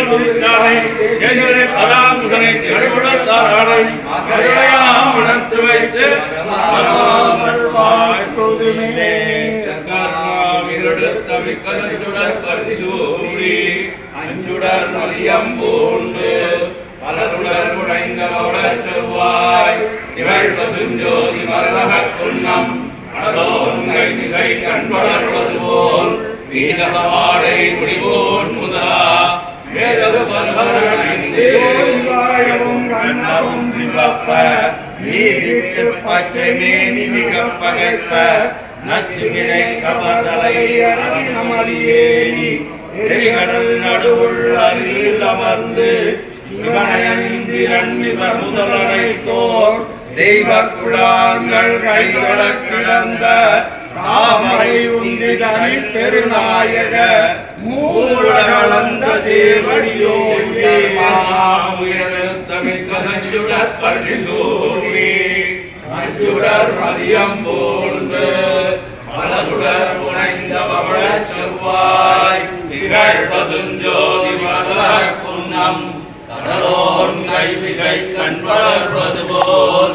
ஆசிரியர் பராமுசனை திகழ்வுடத்தாரை உணர்த்து வைத்து வராமல் வாழ்த்துதுமே அஞ்சுடர் மதியம் பூண்டு பலருடர் குழைந்தலோட செவ்வாய் இவள் பசுஞ்சோதி மரதக குன்னம் அடலோன்கை மிகை கண்படர்வது போல் முடிவோன் முதலா கண்ணவும் சிவப்ப. நீரிட்டு பச்சை மேனி மிக பகைப்ப. நச்சு வினை கபதலை அரணமலியேறி எரிகடல் நடுவுள் அருகில் அமர்ந்து. சிவனயந்திரன் இவர் முதலனைத்தோர் தெய்வ குழாங்கள் கைதொட கிடந்த தாமரை உந்தி தனி பெருநாயக மூலகளந்த சேவடியோயே அஞ்சுடர் மதியம் போன்று மலதுடர் புனைந்த பவள செவ்வாய் திகழ் பசுஞ்சோதி மதல குன்னம் கடலோன் கைவிகை கண் வளர்வது போல்.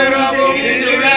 Pero